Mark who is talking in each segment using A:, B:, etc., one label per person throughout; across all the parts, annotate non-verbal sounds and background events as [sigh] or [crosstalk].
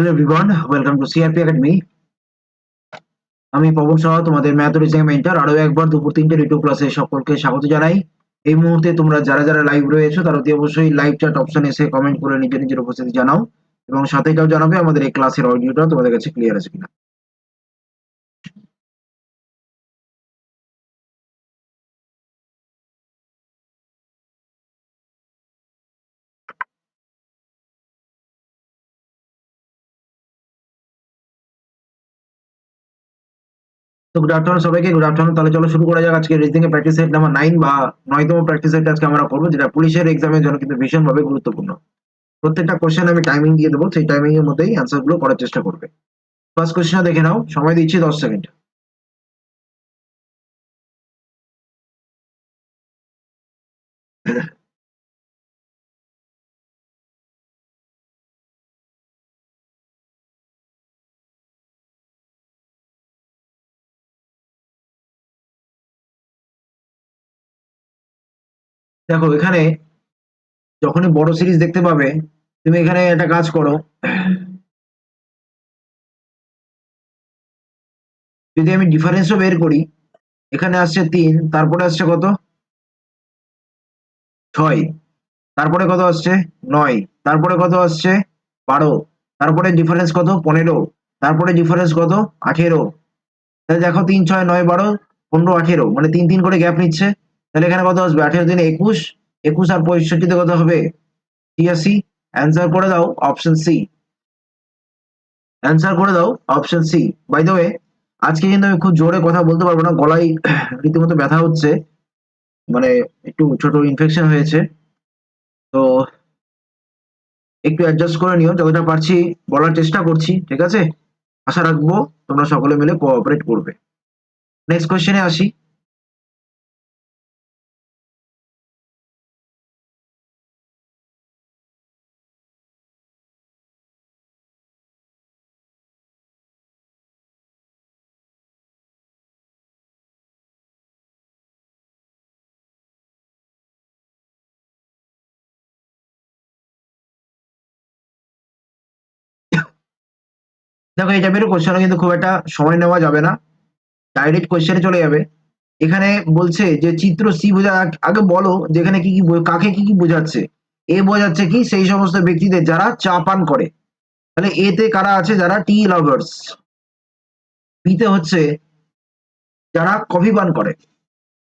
A: Hello everyone welcome to CRP academy আমি পবন সহ তোমাদের ম্যাথ রিজিং মেন্টর আরও একবার দুপুর তিনটে রিটু ক্লাসে সকলকে স্বাগত জানাই। এই মুহূর্তে তোমরা যারা যারা লাইভ রয়েছো, তারা অতি অবশ্যই লাইভ চ্যাট অপশন এসে কমেন্ট করে নিজের নিজের উপস্থিতি জানাও এবং সাথে এটাও জানাবে আমাদের এই ক্লাসের অডিওটা তোমাদের কাছে ক্লিয়ার আছে কিনা। তো গুড আফটারনুন সবাইকে গুড আফটারনুন তাহলে চলো শুরু করা যাক আজকে রিজনিং এর প্র্যাকটিস সেট নাম্বার নাইন বা নয়তম প্র্যাকটিস সেট আজকে আমরা করব, যেটা পুলিশের এক্সামের জন্য কিন্তু ভীষণভাবে গুরুত্বপূর্ণ। প্রত্যেকটা কোশ্চেন আমি টাইমিং দিয়ে দেবো, সেই টাইমিং এর মধ্যেই অ্যান্সারগুলো করার চেষ্টা করবে। ফার্স্ট কোশ্চেন দেখে নাও, সময় দিচ্ছি দশ সেকেন্ড দেখো, এখানে যখনই বড় সিরিজ দেখতে পাবে, তুমি এখানে একটা কাজ করো। যদি আমি ডিফারেন্সও বের করি, এখানে আসছে তিন, তারপরে আসছে কত? ছয়। তারপরে কত আসছে? নয়। তারপরে কত আসছে? বারো। তারপরে ডিফারেন্স কত? পনেরো। তারপরে ডিফারেন্স কত? আঠেরো। তাহলে দেখো, তিন, ছয়, নয়, বারো, পনেরো, আঠেরো। মানে তিন তিন করে গ্যাপ নিচ্ছে। তাহলে এখানে কত আসবে? আঠেরো দিনে একুশ একুশ আর পঁয়ষট্টিতে কত হবে? ছিয়াশি অ্যান্সার করে দাও অপশন সি অ্যান্সার করে দাও option C by the way আজকে কিন্তু আমি খুব জোরে কথা বলতে পারব না, গলায় [clears throat] রীতিমতো ব্যথা হচ্ছে মানে একটু ছোট ইনফেকশন হয়েছে। তো একটু অ্যাডজাস্ট করে নিও, যতটা পারছি বলার চেষ্টা করছি, ঠিক আছে? আশা রাখব তোমরা সকলে মিলে কোঅপারেট করবে। নেক্সট কোয়েশ্চেনে আসি। দেখো, এই টাইপের কোশ্চেনে কিন্তু খুব একটা সময় নেওয়া যাবে না। ডাইরেক্ট কোশ্চেনে চলে যাবে। এখানে বলছে যে, চিত্র সি বোঝা আগে বলো যেখানে কি কি কাকে কি কি বোঝাচ্ছে? এ বোঝাচ্ছে কি, সেই সমস্ত ব্যক্তিদের যারা চা পান করে। তাহলে এতে কারা আছে? যারা টি লাভার্স বিতে হচ্ছে যারা কফি পান করে।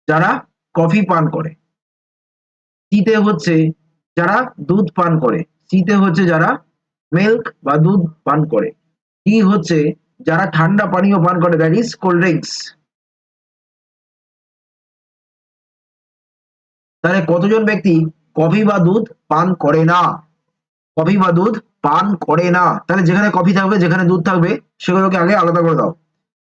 A: যারা কফি পান করে। সিতে হচ্ছে যারা দুধ পান করে। সিতে হচ্ছে যারা মিল্ক বা দুধ পান করে। ডি হচ্ছে? যারা ঠান্ডা পানীয় পান করে দ্যাট ইজ কোল্ড ড্রিঙ্কস তাহলে কতজন ব্যক্তি কফি বা দুধ পান করে না? কফি বা দুধ পান করে না। তাহলে যেখানে কফি থাকবে, যেখানে দুধ থাকবে, সেগুলোকে আগে আলাদা করে দাও।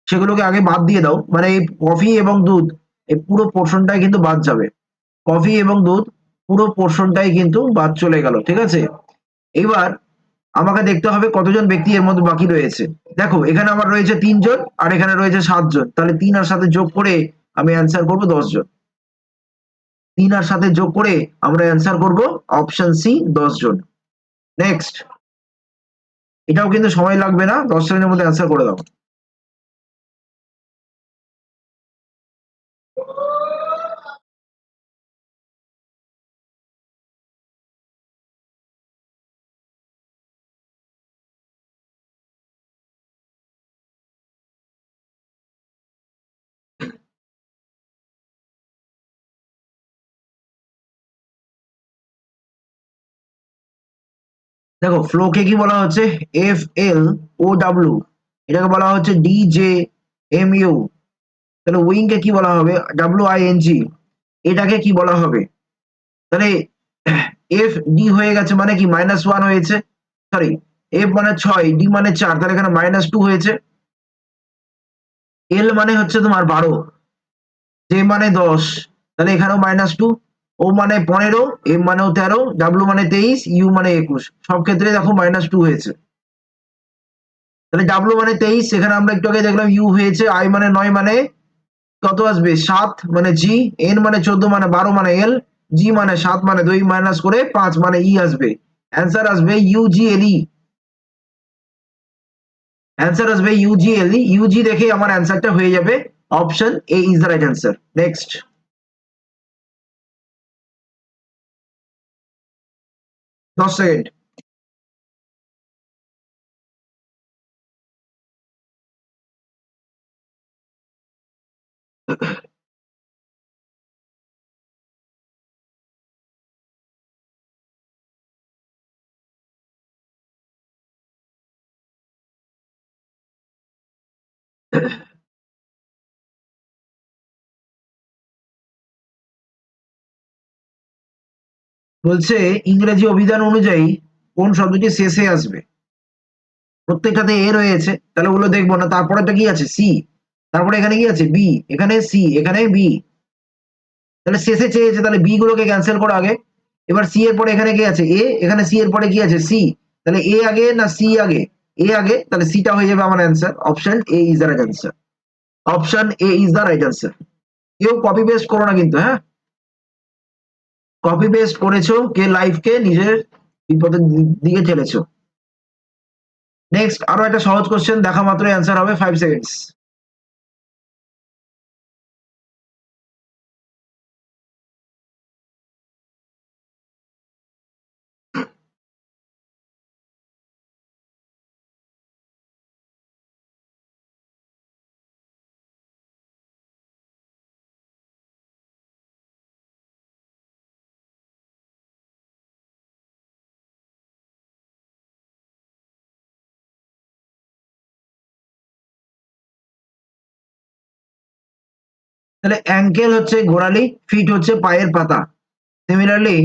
A: সেগুলোকে আগে বাদ দিয়ে দাও। মানে এই কফি এবং দুধ, এই পুরো পোর্শনটাই কিন্তু বাদ যাবে। কফি এবং দুধ পুরো পোর্শনটাই কিন্তু বাদ চলে গেল, ঠিক আছে? এবার আমাকে দেখতে হবে কতজন ব্যক্তি এর মধ্যে বাকি রয়েছে। দেখো, এখানে আমার রয়েছে তিনজন আর এখানে রয়েছে সাতজন। তাহলে তিন আর সাথে যোগ করে আমি অ্যান্সার করব দশ জন তিন আর সাথে যোগ করে আমরা অ্যান্সার করব অপশন সি দশ জন নেক্সট এটাও কিন্তু সময় লাগবে না দশ সেকেন্ডের মধ্যে অ্যান্সার করে দাও। দেখো ফ্লোকে কি বলা হচ্ছে? এফ এল ও ডাব্লিউ এটাকে বলা হচ্ছে ডি জে এম ইউ তাহলে উইং কে বলা হবে? ডাব্লিউ আই এন জি এটাকে কি বলা হবে? তাহলে এফ ডি হয়ে গেছে মানে কি? মাইনাস ওয়ান হয়েছে। সরি এফ মানে ছয় ডি মানে চার, তাহলে এখানে মাইনাস টু হয়েছে। এল মানে হচ্ছে তোমার বারো জে মানে দশ, তাহলে এখানেও মাইনাস টু ও মানে পনেরো এম মানেও তেরো ডাব্লু মানে তেইশ ইউ মানে একুশ। সব ক্ষেত্রে দেখো মাইনাস টু হয়েছে। তাহলে ডাব্লু মানে তেইশ সেখানে আমরা একটু আগে দেখলাম ইউ হয়েছে আই মানে নয় মানে কত আসবে? সাত মানে জি এন মানে চোদ্দ মানে বারো মানে এল জি মানে সাত মানে দুই মাইনাস করে পাঁচ মানে ই আসবে। অ্যান্সার আসবে you G L E answer আসবে ইউজিএলই ইউজি দেখে আমার অ্যান্সারটা হয়ে যাবে। Option A is the right answer next দশ বলছে ইংরেজি অভিধান অনুযায়ী কোন শব্দটি শেষে আসবে। প্রত্যেকটাতে এ রয়েছে, তাহলে ওগুলো দেখব না। তারপরেটা কি আছে? সি। তারপরে এখানে কি আছে? বি। এখানে সি, এখানে বি। তাহলে শেষে চেয়েছে, তাহলে বি গুলোকে ক্যান্সেল করো আগে। এবার সি এর পরে এখানে কি আছে? এ। এখানে সি এর পরে কি আছে? সি। তাহলে এ আগে না সি আগে? এ আগে, তাহলে সিটা হয়ে যাবে আমার answer option A is the right answer option A is the right answer কেউ কপি পেস্ট করো না কিন্তু হ্যাঁ? কপি পেস্ট করেছ, কে লাইফকে নিজের বিপদের দিকে ঠেলেছো। নেক্সট আরও একটা সহজ কোশ্চেন দেখা মাত্রই অ্যান্সার হবে ফাইভ সেকেন্ডস তাহলে অ্যাঙ্কেল হচ্ছে গোড়ালি ফিট হচ্ছে পায়ের পাতা। সিমিলারলি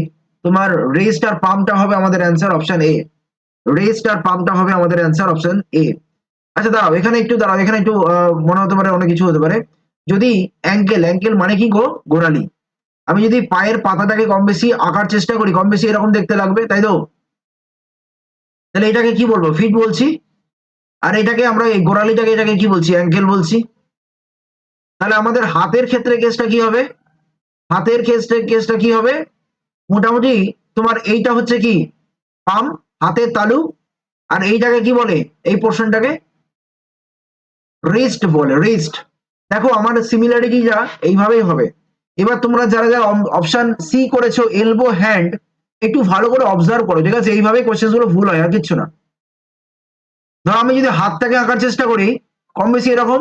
A: তোমার রেস্ট আর পাম্পটা হবে আমাদের অ্যান্সার অপশন এ রেস্ট আর পাম্পটা হবে আমাদের অ্যান্সার অপশন এ আচ্ছা দাঁড়াও, এখানে একটু দাঁড়াও, এখানে একটু মনে হতে পারে অনেক কিছু হতে পারে। যদি অ্যাঙ্কেল অ্যাঙ্কেল মানে কি গো? গোড়ালি আমি যদি পায়ের পাতাটাকে কম বেশি আঁকার চেষ্টা করি, কম বেশি এরকম দেখতে লাগবে, তাই তো? তাহলে এটাকে কি বলব? ফিট বলছি। আর এটাকে আমরা এই গোড়ালিটাকে এটাকে কি বলছি? অ্যাঙ্কেল বলছি। তাহলে আমাদের হাতের ক্ষেত্রে কেসটা কি হবে? হাতের ক্ষেত্রে কেসটা কি হবে? মোটামুটি তোমার এইটা হচ্ছে কি? পাম, হাতের তালু, আর এইটাকে কি বলে? এই পোর্শনটাকে রিস্ট বলে রিস্ট দেখো, আমার সিমিলারিটিটা এইভাবেই হবে। এবার তোমরা যারা যারা অপশন সি করেছ এলবো হ্যান্ড একটু ভালো করে অবজার্ভ করো, ঠিক আছে? এইভাবে কোশ্চেনগুলো ভুল হয়, আর কিচ্ছু না। ধরো, আমি যদি হাতটাকে আঁকার চেষ্টা করি, কম বেশি এরকম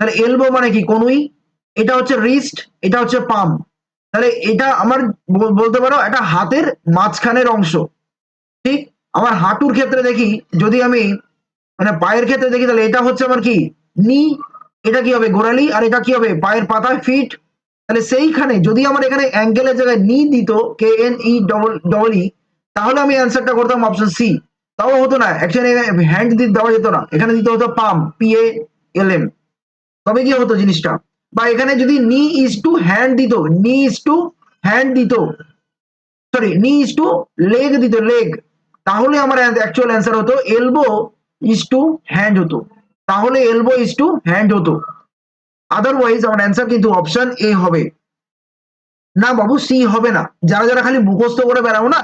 A: তাহলে এলবো মানে কি? কনুই? এটা হচ্ছে রিস্ট এটা হচ্ছে পাম তাহলে এটা আমার বলতে পারো একটা হাতের মাঝখানের অংশ। ঠিক? আমার হাঁটুর ক্ষেত্রে দেখি, যদি আমি মানে পায়ের ক্ষেত্রে দেখি, তাহলে এটা হচ্ছে আমার কি? নি এটা কি হবে? গোড়ালি, আর এটা কি হবে? পায়ের পাতায় ফিট তাহলে সেইখানে যদি আমার এখানে অ্যাঙ্গেলের জায়গায় নি দিত K N E double double E তাহলে আমি অ্যান্সারটা করতাম অপশন সি তাও হতো না অ্যাকচুয়ালি হ্যান্ড দিতে দেওয়া যেত না। এখানে দিতে হতো পাম পি এ এল এম তবে কি হতো জিনিসটা? বা এখানে যদি নি ইজ টু হ্যান্ড দিত, নি ইজ টু হ্যান্ড দিত sorry knee is to leg দিত লেগ তাহলে আমার অ্যাকচুয়াল অ্যান্সার হতো এলবো ইজ টু হ্যান্ড হতো, তাহলে এলবো ইজ টু হ্যান্ড হতো আদারওয়াইজ আমার অ্যান্সার কিন্তু অপশন এ হবে। না বাবু সি হবে না, যারা যারা খালি মুখস্থ করে বেড়াবো না,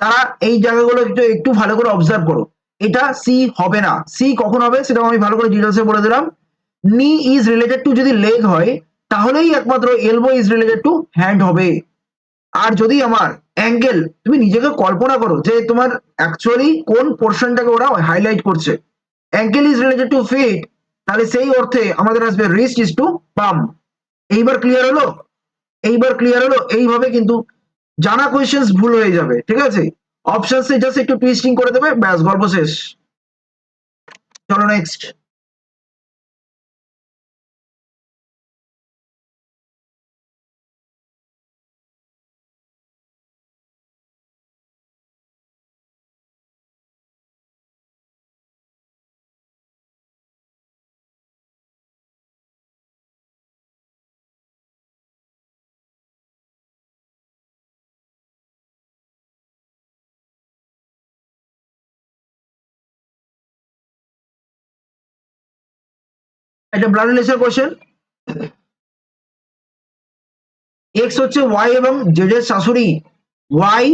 A: তারা এই জায়গাগুলো একটু একটু ভালো করে অবজার্ভ করো, এটা সি হবে না সি কখন হবে সেটাও আমি ভালো করে ডিটেলসে বলে দিলাম নি ইজ রিলেটেড টু যদি লেগ হয়, তাহলেই একমাত্র elbow is related to hand হবে। আর যদি আমার অ্যাঙ্গেল তুমি নিজেকে কল্পনা করো যে তোমার অ্যাকচুয়ালি কোন পোর্শনটাকে ওরা হাইলাইট করছে। Ankle is related to feet তাহলে সেই অর্থে আমাদের আসবে রিস্ট ইজ টু পাম এইবার ক্লিয়ার হলো? এইবার ক্লিয়ার হলো, এইভাবে কিন্তু জানা কোয়েশ্চেন্স ভুল হয়ে যাবে, ঠিক আছে? অপশনসে জাস্ট একটু টুইস্টিং করে দেবে, ব্যাস, গল্প শেষ। চলো নেক্সট এটা ব্লাড রিলেশন কোশ্চেন এক্স হচ্ছে ওয়াই এবং জেড এর শাশুড়ি ওয়াই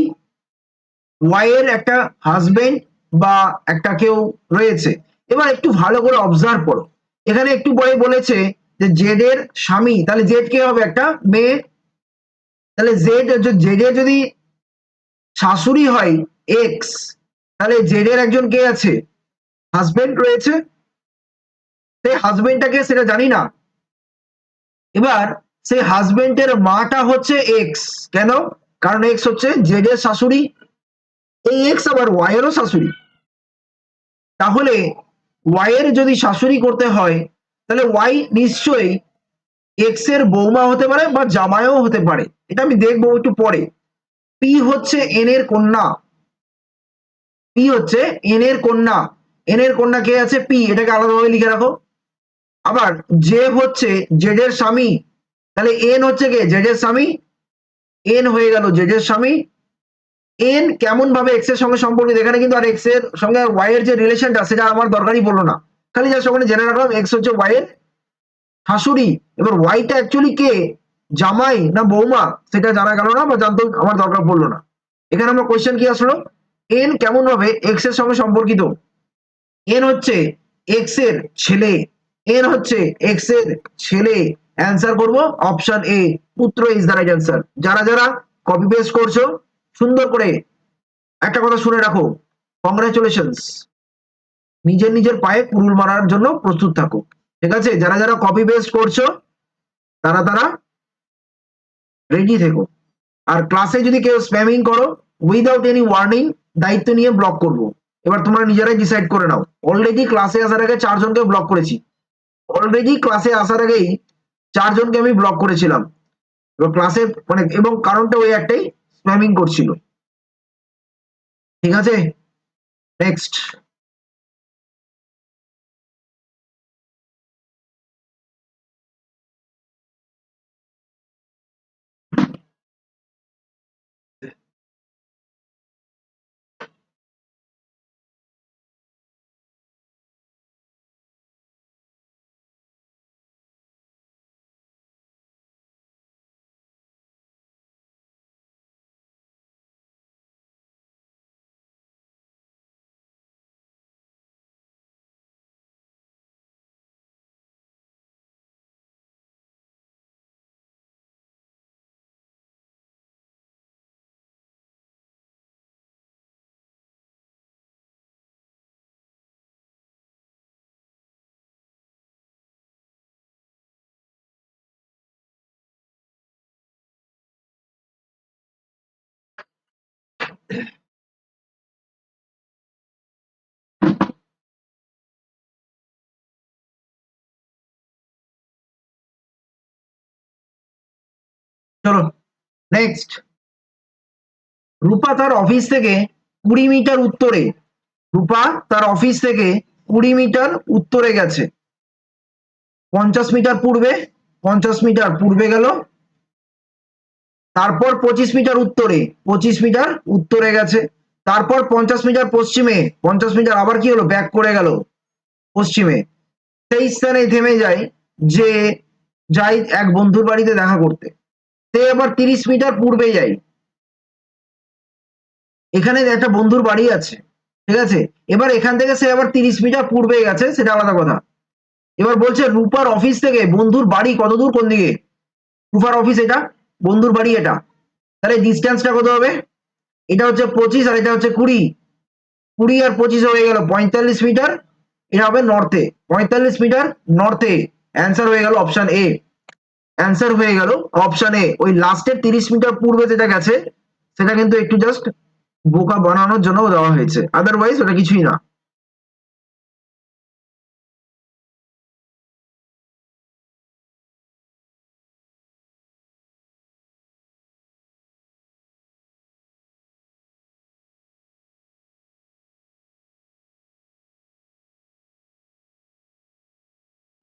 A: ওয়াই এর একটা হাজবেন্ড বা একটা কেউ রয়েছে। এবার একটু ভালো করে অবজার্ভ করো। এখানে একটু পরে বলেছে যে জেড এর স্বামী, তাহলে জেড কে হবে একটা মেয়ে। তাহলে জেড জেড এর যদি শাশুড়ি হয় এক্স তাহলে জেড এর একজন কে আছে? হাজবেন্ড রয়েছে। সেই হাজবেন্ডটাকে সেটা জানি না। এবার সেই হাজবেন্ডের মাটা হচ্ছে এক্স কেন? কারণ এক্স হচ্ছে জেড এর শাশুড়ি। এই এক্স আবার ওয়াই এরও শাশুড়ি। তাহলে ওয়াই এর যদি শাশুড়ি করতে হয়, তাহলে ওয়াই নিশ্চয়ই এক্সের বৌমা হতে পারে বা জামাইও হতে পারে। এটা আমি দেখব একটু পরে। পি হচ্ছে এন এর কন্যা। পি হচ্ছে এন এর কন্যা। এন এর কন্যা কে আছে? পি এটাকে আলাদাভাবে লিখে রাখো। আবার জে হচ্ছে জেড এর স্বামী। তাহলে এন হচ্ছে কে? জেড এর স্বামী। এন হয়ে গেল জেড এর স্বামী। এন কেমন ভাবে এক্সের সঙ্গে সম্পর্কিত? এখানে কিন্তু আর এক্সের সঙ্গে ওয়াই এর যে রিলেশনটা সেটা আমার দরকারই পড়ল না। খালি জাস্ট ওখানে জেনে রাখলাম এক্স হচ্ছে ওয়াই এর শাশুড়ি। এবার ওয়াইটা অ্যাকচুয়ালি কে? জামাই না বৌমা? সেটা জানা গেল না বা জানতে আমার দরকার পড়ল না। এখানে আমার কোয়েশ্চেন কি আসলো? এন কেমন ভাবে এক্সের সঙ্গে সম্পর্কিত? এন হচ্ছে এক্সের ছেলে। এন হচ্ছে এক্সের ছেলে অ্যান্সার করব। অপশন এ পুত্র ইজ দ্য রাইট অ্যান্সার যারা যারা কপি পেস্ট করছ, সুন্দর করে একটা কথা শুনে রাখো। কংগ্রাচুলেশনস নিজের নিজের পায়ে কুরুল মারার জন্য প্রস্তুত থাকো। ঠিক আছে? যারা যারা কপি পেস্ট করছ, তারা তারা রেডি থেকো। আর ক্লাসে যদি কেউ স্প্যামিং করো উইদাউট এনি ওয়ার্নিং দায়িত্ব নিয়ে ব্লক করব। এবার তোমরা নিজেরাই ডিসাইড করে নাও। অলরেডি ক্লাসে আসার আগে চারজনকে ব্লক করেছি। অলরেডি ক্লাসে আসার আগেই চারজনকে আমি ব্লক করেছিলাম। এবং ক্লাসে মানে এবং কারণটা ওই একটাই স্প্যামিং করছিল। ঠিক আছে? নেক্সট চলো নেক্সট রূপা তার অফিস থেকে কুড়ি মিটার উত্তরে। রূপা তার অফিস থেকে কুড়ি মিটার উত্তরে গেছে। পঞ্চাশ মিটার পূর্বে, পঞ্চাশ মিটার পূর্বে গেল তারপর পঁচিশ মিটার উত্তরে, পঁচিশ মিটার উত্তরে গেছে। তারপর পঞ্চাশ মিটার পশ্চিমে, পঞ্চাশ মিটার আবার কি হলো? ব্যাক করে গেল পশ্চিমে। সেই স্থানে থেমে যায় যে যাই এক বন্ধুর বাড়িতে দেখা করতে। সে আবার তিরিশ মিটার পূর্বে যাই এখানে একটা বন্ধুর বাড়ি আছে, ঠিক আছে? এবার এখান থেকে সে আবার তিরিশ মিটার পূর্বে গেছে, সেটা আলাদা কথা। এবার বলছে, রূপার অফিস থেকে বন্ধুর বাড়ি কত দূর কোন দিকে? রূপার অফিস এটা? বন্ধুর বাড়ি এটা। তাহলে ডিস্টেন্সটা কত হবে? এটা হচ্ছে পঁচিশ আর এটা হচ্ছে কুড়ি। কুড়ি আর পঁচিশ হয়ে গেল পঁয়তাল্লিশ মিটার। এটা হবে নর্থে পঁয়তাল্লিশ মিটার নর্থে অ্যান্সার হয়ে গেল অপশন এ অ্যান্সার হয়ে গেল অপশন এ ওই লাস্টের তিরিশ মিটার পূর্বে যেটা গেছে, সেটা কিন্তু একটু জাস্ট বোকা বানানোর জন্য দেওয়া হয়েছে। আদারওয়াইজ ওটা কিছুই না।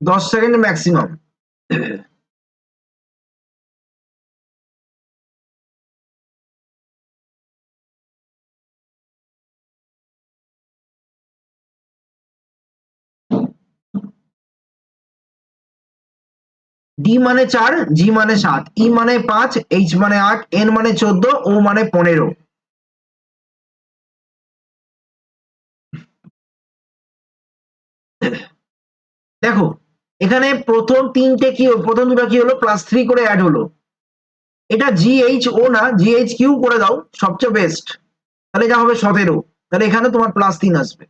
A: দশ সেকেন্ড ম্যাক্সিমাম ডি মানে চার জি মানে সাত ই মানে পাঁচ এইচ মানে আট এন মানে চোদ্দ ও মানে পনেরো। দেখো এখানে প্রথম তিনটে কি প্রথম দুটো কি হলো? প্লাস থ্রি করে অ্যাড হলো। এটা জিএইচ ও না জিএইচ কিউ করে দাও, সবচেয়ে বেস্ট তাহলে এটা হবে সতেরো। তাহলে এখানে তোমার প্লাস তিন আসবে।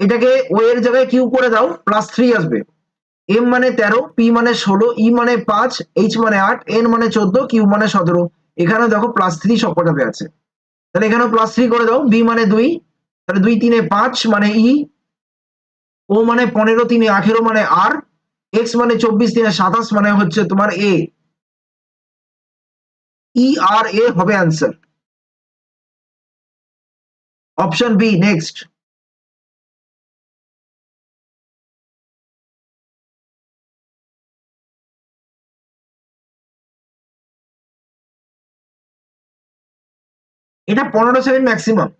A: এটাকে ও এর জায়গায় কিউ করে দাও প্লাস থ্রি আসবে। এম মানে তেরো পি মানে ষোলো ই মানে পাঁচ এইচ মানে আট এন মানে চোদ্দ কিউ মানে সতেরো। এখানে দেখো প্লাস থ্রি সবকটাতে আছে। তাহলে এখানে প্লাস থ্রি করে দাও বি মানে দুই, তাহলে দুই তিনে পাঁচ মানে ই ও মানে পনেরো তিনে, আঠেরো মানে আর এক্স মানে চব্বিশ তিনে, সাতাশ মানে হচ্ছে তোমার এ ই আর এ হবে অ্যান্সার অপশন বি নেক্সট এটা পনেরো সেকেন্ড ম্যাক্সিমাম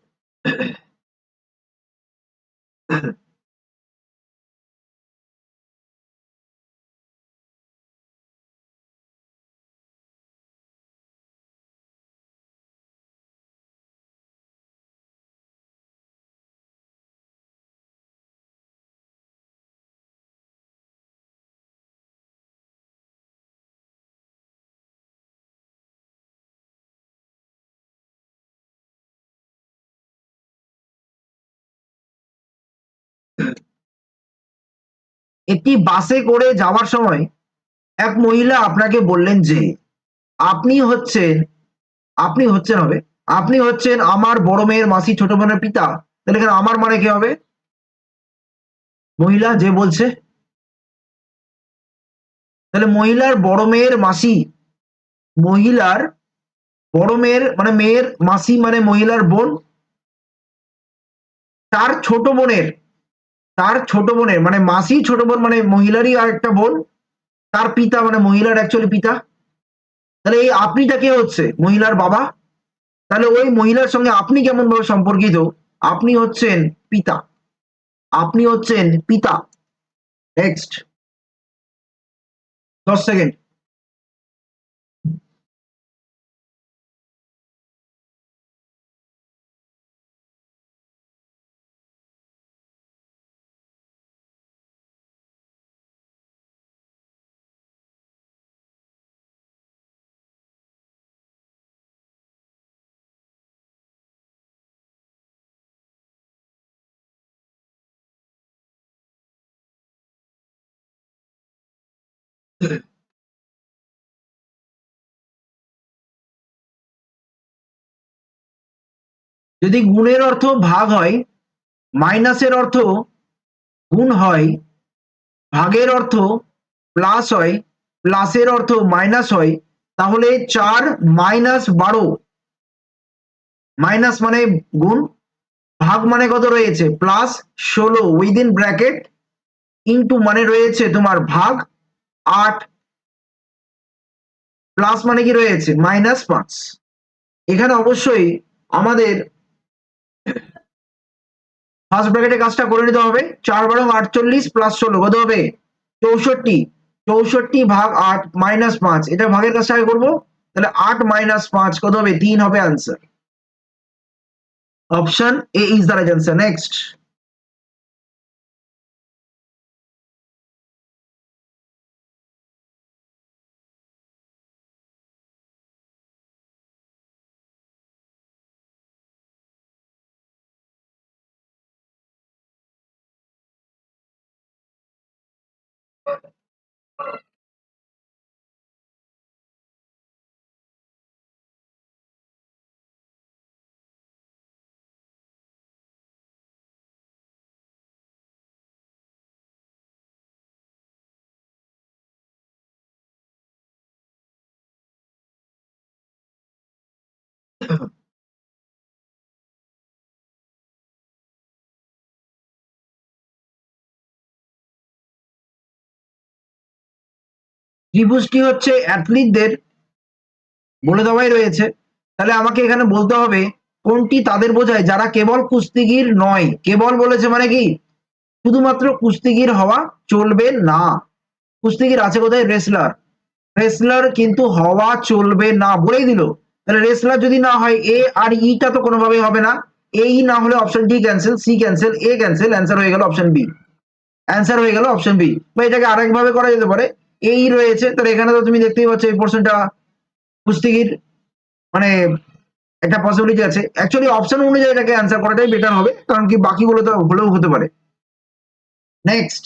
A: একটি বাসে করে যাওয়ার সময় এক মহিলা আপনাকে বললেন যে, আপনি হচ্ছেন আপনি হচ্ছেন হবে, আপনি হচ্ছেন আমার বড় মেয়ের মাসি, ছোট বোনের পিতা, তাহলে এখানে আমার মানে কি হবে? মহিলা যে বলছে, তাহলে মহিলার বড় মেয়ের মাসি, মহিলার বড় মেয়ের মানে মেয়ের মাসি মানে মহিলার বোন, তার ছোট বোনের তার ছোট বোনের মানে মাসি ছোট বোন মানে মহিলারই আর একটা বোন, তার পিতা মানে মহিলার অ্যাকচুয়ালি পিতা। তাহলে এই আপনিটা কে হচ্ছে? মহিলার বাবা? তাহলে ওই মহিলার সঙ্গে আপনি কেমন ভাবে সম্পর্কিত? আপনি হচ্ছেন পিতা। আপনি হচ্ছেন পিতা। নেক্সট দশ সেকেন্ড [coughs] যদি গুণের অর্থ ভাগ হয়, মাইনাসের অর্থ গুণ হয়, ভাগের অর্থ প্লাস হয় প্লাসের অর্থ মাইনাস হয়, তাহলে চার মাইনাস বারো। মাইনাস মানে গুণ, ভাগ মানে কত রয়েছে? প্লাস ষোলো উইদিন ব্র্যাকেট ইন্টু মানে রয়েছে তোমার ভাগ আট প্লাস মানে কি রয়েছে? মাইনাস পাঁচ। এখানে অবশ্যই আমাদের ফার্স্ট ব্র্যাকেটে কাজটা করে নিতে হবে। চার বারো আটচল্লিশ প্লাস ষোলো, কত হবে? চৌষট্টি। চৌষট্টি ভাগ আট মাইনাস পাঁচ। এটা ভাগের কাজটা আগে করব। তাহলে আট মাইনাস পাঁচ, কত হবে? তিন হবে answer option A is the right answer next ত্রিভুজটি হচ্ছে অ্যাথলিটদের বলে দেওয়াই রয়েছে। তাহলে আমাকে এখানে বলতে হবে, কোনটি তাদের বোঝায়? যারা কেবল কুস্তিগির নয়। কেবল বলেছে মানে কি? শুধুমাত্র কুস্তিগির হওয়া চলবে না। কুস্তিগির আছে কোথায়? রেসলার। রেসলার কিন্তু হওয়া চলবে না। বলেই দিল। তাহলে রেসলার যদি না হয় এ আর ইটা তো কোনোভাবেই হবে না। এই না হলে option D cancel C cancel A cancel answer হয়ে গেল অপশন বি অ্যান্সার হয়ে গেল অপশন বি বা এটাকে আরেকভাবে করা যেতে পারে। এই রয়েছে, তাহলে এখানে তো তুমি দেখতেই পাচ্ছ এই পোর্শনটা কুস্তিগির মানে একটা পসিবিলিটি আছে। অ্যাকচুয়ালি অপশন অনুযায়ী এটাকে অ্যান্সার করাটাই বেটার হবে, কারণ কি বাকিগুলো তো হলেও হতে পারে। Next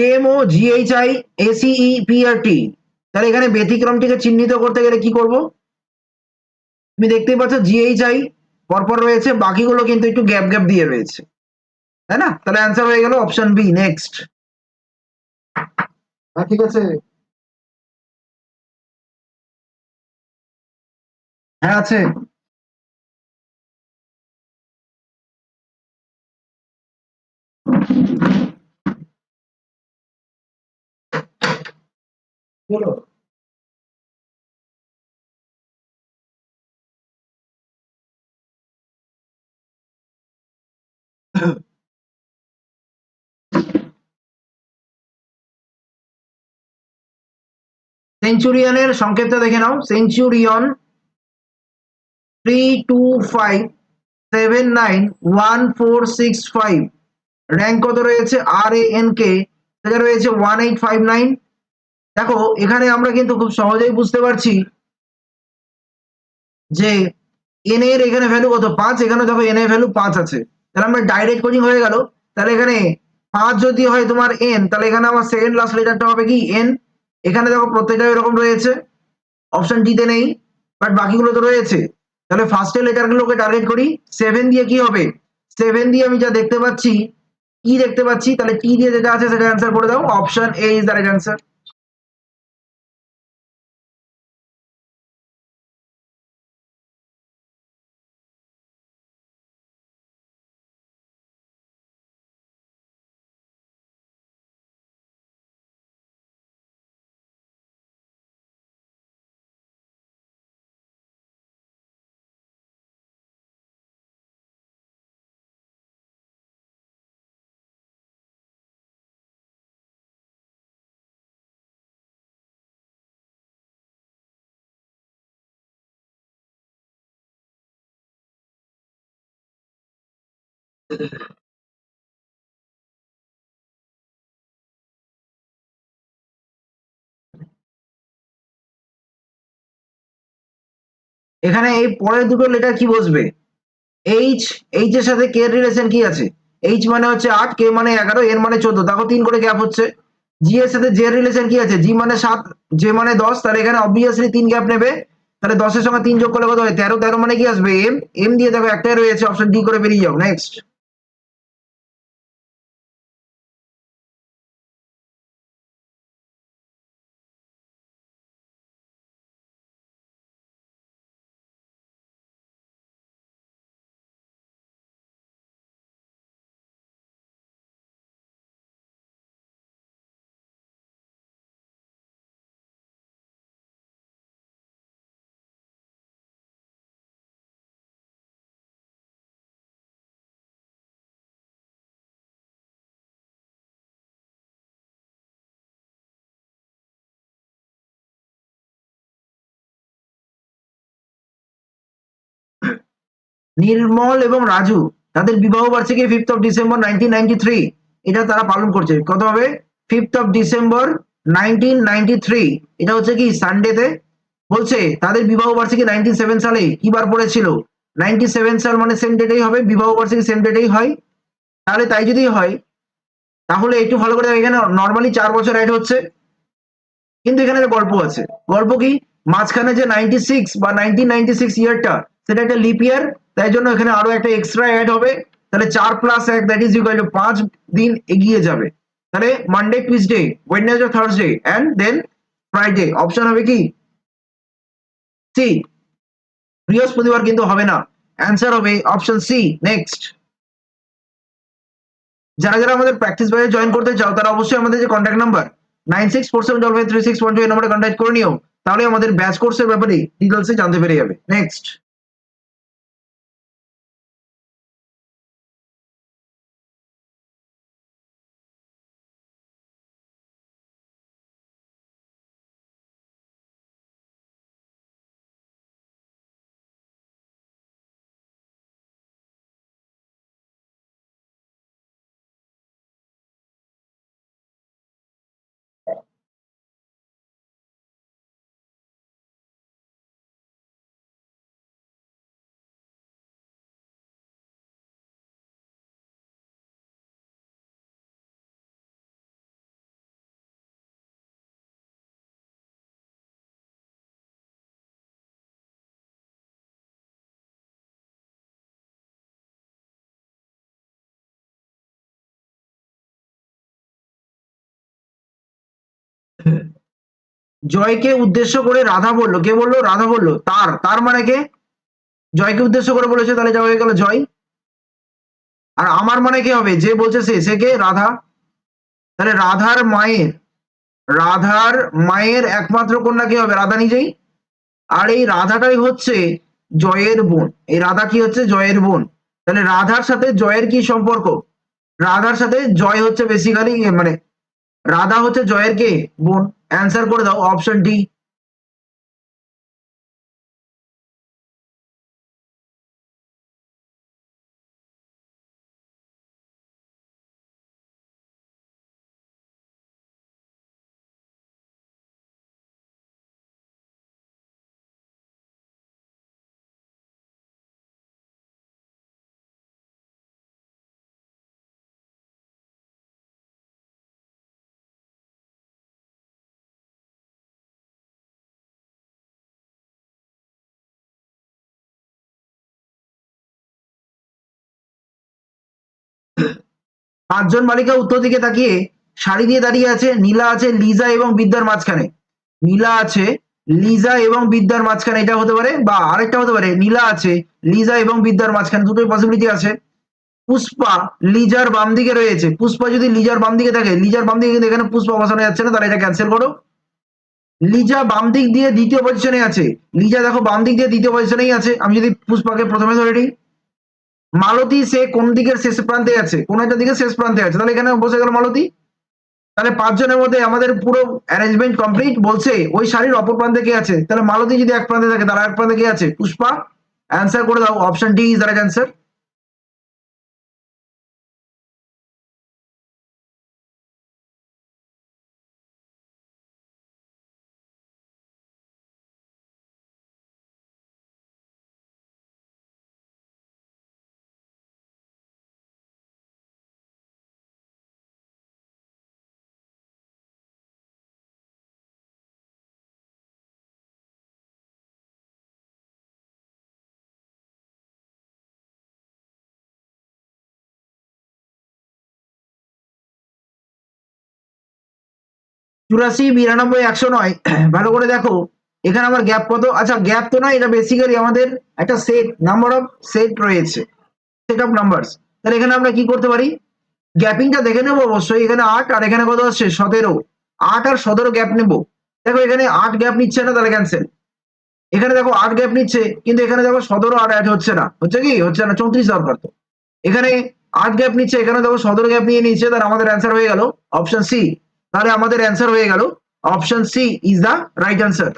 A: KMO GHI ACE PRT তাহলে এখানে ব্যতিক্রমটিকে চিহ্নিত করতে গেলে কি করব? তুমি দেখতেই পাচ্ছ জিএইচআই পরপর রয়েছে বাকিগুলো কিন্তু একটু গ্যাপ গ্যাপ দিয়ে রয়েছে। তাই না? তাহলে অ্যান্সার হয়ে গেল অপশন বি নেক্সট ঠিক আছে। হ্যাঁ আছে। সেঞ্চুরিয়নের সংক্ষেপটা দেখে নাও। Centurion three two five seven nine one four six five rank কত রয়েছে? আর এ এন কে সেটা রয়েছে ওয়ান এইট ফাইভ নাইন দেখো, এখানে আমরা কিন্তু খুব সহজেই বুঝতে পারছি যে এন এর এখানে ভ্যালু কত? পাঁচ, এখানে দেখো এন এর ভ্যালু পাঁচ আছে। তাহলে আমরা ডাইরেক্ট কোচিং হয়ে গেল। তাহলে এখানে পাঁচ যদি হয় তোমার এন তাহলে এখানে আমার সেকেন্ড লাস্ট লেটারটা হবে কি? এন এখানে দেখো প্রত্যেকটা এরকম রয়েছে। অপশন ডিতে নেই বাট বাকিগুলো তো রয়েছে। তাহলে ফার্স্টের লেটারগুলোকে টার্গেট করি। সেভেন দিয়ে কি হবে? সেভেন দিয়ে আমি যা দেখতে পাচ্ছি কি দেখতে পাচ্ছি, তাহলে টি দিয়ে যেটা আছে সেটা অ্যান্সার করে দাও। Option A is the right answer এখানে এই পরের দুটো লেটার কি বসবে? এইচ এইচ এর সাথে কে এর রিলেশন কি আছে? এইচ মানে হচ্ছে আট কে মানে এগারো এর মানে চোদ্দ। দেখো তিন করে গ্যাপ হচ্ছে। জি এর সাথে জে রিলেশন কি আছে? জি মানে সাত জে মানে দশ। তাহলে এখানে অবভিয়াসলি তিন গ্যাপ নেবে। তাহলে দশের সঙ্গে তিন যোগ করলে কত হয়? তেরো। তেরো মানে কি আসবে? এম এম দিয়ে দেখো একটাই রয়েছে। অপশন ডি করে বেরিয়ে যাও। নেক্সট নির্মল এবং রাজু, তাদের বিবাহ বার্ষিকী ফিফথ অফ ডিসেম্বর নাইনটিন এটা তারা পালন করছে। কত হবে? ফিফথ অফ ডিসেম্বর নাইনটিন এটা হচ্ছে কি? সানডেতে বলছে, তাদের বিবাহ বার্ষিকী নাইনটিন সেভেন সালে কি বার পড়েছিল? নাইনটি সেভেন সাল মানে সেম ডেটেই হবে, বিবাহ বার্ষিকী সেম ডেটেই হয়। তাহলে তাই যদি হয়, তাহলে একটু ভালো করে এখানে নর্মালি চার বছর অ্যাড হচ্ছে। কিন্তু এখানে গল্প আছে। গল্প কি? মাঝখানে যে নাইনটি সিক্স বা নাইনটিন নাইনটি সিক্স ইয়ারটা সেটা একটা লিপ ইয়ার তাই জন্য এখানে আরও একটা এক্সট্রা অ্যাড হবে। তাহলে চার প্লাস এক দ্যাট ইজ ইকুয়াল পাঁচ দিন এগিয়ে যাবে। তাহলে Monday Tuesday Wednesday Thursday and then Friday option হবে কি? সি বৃহস্পতিবার কিন্তু হবে না। অ্যান্সার হবে অপশন সি নেক্সট যারা যারা আমাদের প্র্যাকটিস বাইরে জয়েন করতে চাও, তারা অবশ্যই আমাদের যে contact number nine six four seven double three six one two এই নম্বরে কন্ট্যাক্ট করে নিও। তাহলে আমাদের ব্যাচ কোর্সের ব্যাপারে ডিটেলসে জানতে পেরে যাবে। নেক্সট জয়কে উদ্দেশ্য করে রাধা বলল, কে বলল? রাধা বলল, তার। তার মানে কে? জয়কে উদ্দেশ্য করে বলেছে, তাহলে যা হয়ে গেল জয়। আর আমার মানে কি হবে? যে বলছে সে সে কে? রাধা। তাহলে রাধার মায়ের রাধার মায়ের একমাত্র কন্যা কি হবে? রাধা নিজেই। আর এই রাধাটাই হচ্ছে জয়ের বোন। এই রাধা কি হচ্ছে? জয়ের বোন। তাহলে রাধার সাথে জয়ের কি সম্পর্ক? রাধার সাথে জয় হচ্ছে বেসিক্যালি মানে রাধা হচ্ছে জয়ের কে বোন অ্যান্সার করে দাও অপশন ডি পাঁচজন বালিকা উত্তর দিকে তাকিয়ে শাড়ি দিয়ে দাঁড়িয়ে আছে, নীলা আছে, লিজা এবং বিদ্যার মাঝখানে। নীলা আছে, লিজা এবং বিদ্যার মাঝখানে, এটা হতে পারে, বা আরেকটা হতে পারে, নীলা আছে, লিজা এবং বিদ্যার মাঝখানে, দুটোই পসিবিলিটি আছে। পুষ্পা লিজার বাম দিকে রয়েছে। পুষ্পা যদি লিজার বাম দিকে থাকে, লিজার বাম দিকে কিন্তু এখানে পুষ্পা বসানো যাচ্ছে না তাহলে এটা ক্যান্সেল করো। লিজা বাম দিক দিয়ে দ্বিতীয় পজিশনে আছে। লিজা দেখো, বাম দিক দিয়ে দ্বিতীয় পজিশনেই আছে। আমি যদি পুষ্পাকে প্রথমে ধরে নিই মালতী সে কোন দিকের শেষ প্রান্তে আছে? কোন একটা দিকে শেষ প্রান্তে আছে। তাহলে এখানে বসে গেল মালতী। তাহলে পাঁচজনের মধ্যে আমাদের পুরো অ্যারেঞ্জমেন্ট কমপ্লিট বলছে, ওই শাড়ির অপর প্রান্তে কে আছে? তাহলে মালতী যদি এক প্রান্তে থাকে তার এক প্রান্তে কে আছে? পুষ্পা। অ্যান্সার করে দাও option D is the right answer চুরাশি, বিরানব্বই, একশো নয়। [clears throat] ভালো করে দেখো। এখানে আমার গ্যাপ কত? আচ্ছা গ্যাপ তো নয় এটা বেসিক্যালি আমাদের একটা সেট নাম্বার অফ সেট রয়েছে। সেট অফ নাম্বারস তাহলে এখানে আমরা কি করতে পারি? গ্যাপিংটা দেখে নেব অবশ্যই। এখানে আট, আর এখানে কত আসছে? সতেরো। আট আর সতেরো গ্যাপ নেব। দেখো, এখানে আট গ্যাপ নিচ্ছে না, তাহলে ক্যান্সেল এখানে দেখো, আট গ্যাপ নিচ্ছে, কিন্তু এখানে দেখো, সতেরো আর অ্যাড হচ্ছে না। হচ্ছে কি? হচ্ছে না, চৌত্রিশ দরকার তো। এখানে আট গ্যাপ নিচ্ছে, এখানে দেখো, সতেরো গ্যাপ নিয়ে নিচ্ছে তাহলে আমাদের অ্যান্সার হয়ে গেল। অপশন সি তাহলে আমাদের অ্যান্সার হয়ে গেল। Option C is the right answer